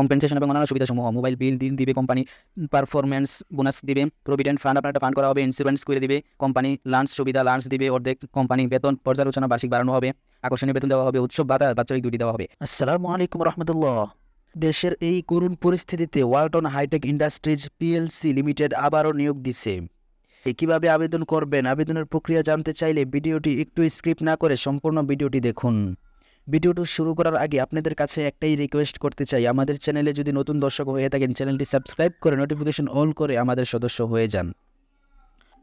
Compensation এবং অন্যান্য সুবিধাসমূহ মোবাইল বিল দিন দিবে কোম্পানি পারফরমেন্স বোনাস দিবে প্রভিডেন্ট ফান্ড আপনার একটা ফান্ড করা হবে ইন্স্যুরেন্স করে দিবে কোম্পানি লাঞ্চ সুবিধা লাঞ্চ দিবে, অর্ধেক কোম্পানি বেতন পর্যালোচনা, বার্ষিক বাড়ানো হবে, আকর্ষণীয় বেতন দেওয়া হবে, উৎসব, ভাতা, বাৎসরিক দুটি দেওয়া হবে। আসসালামু আলাইকুম রহমতুল্লাহ। দেশের এই করুণ পরিস্থিতিতে Walton hi tech industries PLC limited আবারও নিয়োগ দিছে। কীভাবে আবেদন করবেন? আবেদনের প্রক্রিয়া জানতে চাইলে ভিডিওটি একটু স্ক্রিপ্ট না করে সম্পূর্ণ ভিডিওটি দেখুন। ভিডিওটি শুরু করার আগে আপনাদের কাছে একটাই রিকোয়েস্ট করতে চাই। আমাদের চ্যানেলে যদি নতুন দর্শক হয়ে থাকেন চ্যানেলটি সাবস্ক্রাইব করে নোটিফিকেশন অল করে আমাদের সদস্য হয়ে যান।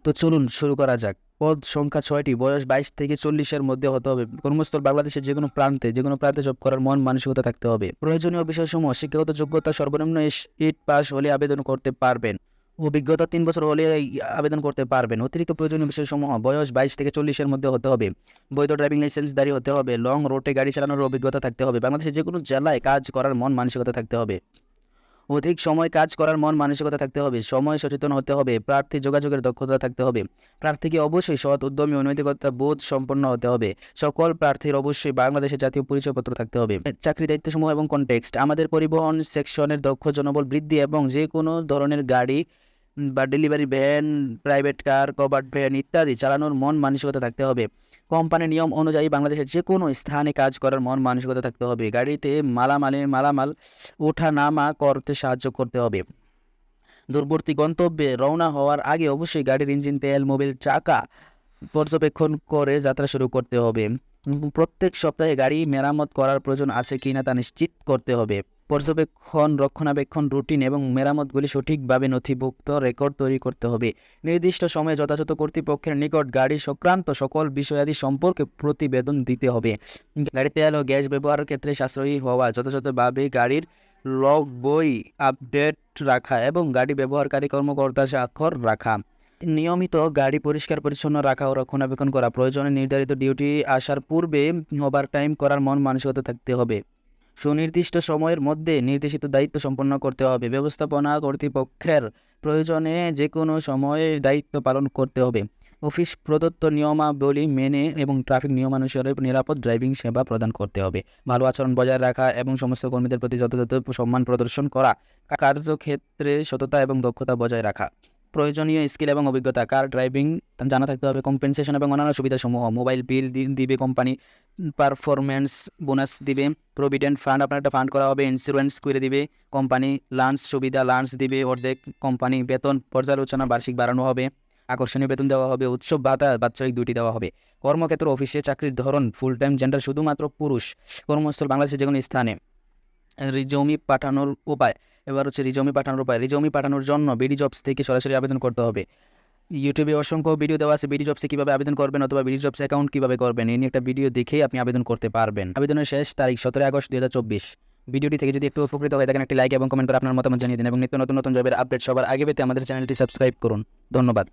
তো চলুন, শুরু করা যাক। পদ সংখ্যা ছয়টি, বয়স বাইশ থেকে চল্লিশের মধ্যে হতে হবে। কর্মস্থল বাংলাদেশের যে কোনো প্রান্তে, যে কোনো প্রান্তে জব করার মন মানসিকতা থাকতে হবে। প্রয়োজনীয় বিষয়সমূহ, শিক্ষাগত যোগ্যতা সর্বনিম্ন এইট পাস হলে আবেদন করতে পারবেন। অভিজ্ঞতা তিন বছর হলে আবেদন করতে পারবেন। অতিরিক্ত প্রয়োজনীয় বিষয়সমূহ, বয়স বাইশ থেকে চল্লিশের মধ্যে হতে হবে। বৈধ ড্রাইভিং লাইসেন্স দাঁড়িয়ে হতে হবে। লং রোডে গাড়ি চালানোর অভিজ্ঞতা থাকতে হবে। বাংলাদেশের যে কোনো জেলায় কাজ করার মন মানসিকতা থাকতে হবে। অধিক সময় কাজ করার মন মানসিকতা থাকতে হবে। সময় সচেতন হতে হবে। প্রার্থী যোগাযোগের দক্ষতা থাকতে হবে। প্রার্থীকে অবশ্যই সৎ, উদ্যমী অনৈতিকতা বোধ সম্পন্ন হতে হবে। সকল প্রার্থীর অবশ্যই বাংলাদেশের জাতীয় পরিচয়পত্র থাকতে হবে। চাকরি দায়িত্বসমূহ এবং কনটেক্সট আমাদের পরিবহন সেকশনের দক্ষ, জনবল বৃদ্ধি এবং যে কোনো ধরনের গাড়ি বা delivery van private car covered van ইত্যাদি চালানোর মন মানসিকতা থাকতে হবে। কোম্পানির নিয়ম অনুযায়ী বাংলাদেশের যে কোনো স্থানে কাজ করার মন মানসিকতা থাকতে হবে। গাড়িতে মালামালে মালামাল ওঠা নামা করতে সাহায্য করতে হবে। দূরবর্তী গন্তব্যে রওনা হওয়ার আগে অবশ্যই গাড়ির ইঞ্জিন, তেল, মোবিল, চাকা পর্যবেক্ষণ করে যাত্রা শুরু করতে হবে। প্রত্যেক সপ্তাহে গাড়ি মেরামত করার প্রয়োজন আছে কিনা তা নিশ্চিত করতে হবে। পর্যবেক্ষণ, রক্ষণাবেক্ষণ, রুটিন এবং মেরামতগুলি সঠিকভাবে নথিভুক্ত রেকর্ড তৈরি করতে হবে। নির্দিষ্ট সময়ে যথাযথ কর্তৃপক্ষের নিকট গাড়ি সংক্রান্ত সকল বিষয়াদি সম্পর্কে প্রতিবেদন দিতে হবে। গাড়ি তেল ও গ্যাস ব্যবহারের ক্ষেত্রে সাশ্রয়ী হওয়া, যথাযথভাবে গাড়ির লগ বই আপডেট রাখা এবং গাড়ি ব্যবহারকারী কর্মকর্তার স্বাক্ষর রাখা। নিয়মিত গাড়ি পরিষ্কার, পরিচ্ছন্ন রাখা ও রক্ষণাবেক্ষণ করা প্রয়োজনে নির্ধারিত ডিউটি আসার পূর্বে ওভার টাইম করার মন মানসিকতা থাকতে হবে। সুনির্দিষ্ট সময়ের মধ্যে নির্দেশিত দায়িত্ব সম্পন্ন করতে হবে। ব্যবস্থাপনা কর্তৃপক্ষের প্রয়োজনে যে কোনো সময়ে দায়িত্ব পালন করতে হবে। অফিস প্রদত্ত নিয়মাবলী মেনে এবং ট্রাফিক নিয়মানুসারে নিরাপদ ড্রাইভিং সেবা প্রদান করতে হবে। ভালো আচরণ বজায় রাখা এবং সমস্ত কর্মীদের প্রতি যথাযথ সম্মান প্রদর্শন করা। কার্যক্ষেত্রে সততা এবং দক্ষতা বজায় রাখা। প্রয়োজনীয় স্কিল এবং অভিজ্ঞতা, কার ড্রাইভিং জানা থাকতে হবে কম্পেনসেশন এবং অন্যান্য সুবিধাসমূহ মোবাইল বিল দিবে কোম্পানি পারফরমেন্স বোনাস দিবে প্রভিডেন্ট ফান্ড আপনার একটা ফান্ড করা হবে ইন্স্যুরেন্স করে দিবে কোম্পানি লাঞ্চ সুবিধা লাঞ্চ দিবে, অর্ধেক কোম্পানি বেতন পর্যালোচনা, বার্ষিক বাড়ানো হবে, আকর্ষণীয় বেতন দেওয়া হবে, উৎসব, ভাতা, বাৎসরিক দুটি দেওয়া হবে। কর্মক্ষেত্র অফিসে চাকরির ধরন ফুল টাইম জেন্ডার শুধুমাত্র পুরুষ, কর্মস্থল বাংলাদেশের যে কোনো স্থানে। রিজমি পাঠানোর উপায়। এবার হচ্ছে রিজমি পাঠানোর উপায়। রিজমি পাঠানোর জন্য বিডি জবস থেকে সরাসরি আবেদন করতে হবে। ইউটিউবে অসংখ্য ভিডিও দেওয়া আছে। বিডি জবসে কীভাবে আবেদন করবেন অথবা বিডি জবস অ্যাকাউন্ট কীভাবে করবেন এই একটা ভিডিও দেখেই আপনি আবেদন করতে পারবেন। আবেদনের শেষ তারিখ সতেরো আগস্ট দু হাজার চব্বিশ। ভিডিওটি থেকে যদি একটু উপকৃত হয়ে থাকেন, একটি লাইক এবং কমেন্ট করে আপনার মতামত জানিয়ে দিন এবং নিত্য নতুন নতুন জবের আপডেট সবার আগে পেতে আমাদের চ্যানেলটি সাবস্ক্রাইব করুন। ধন্যবাদ।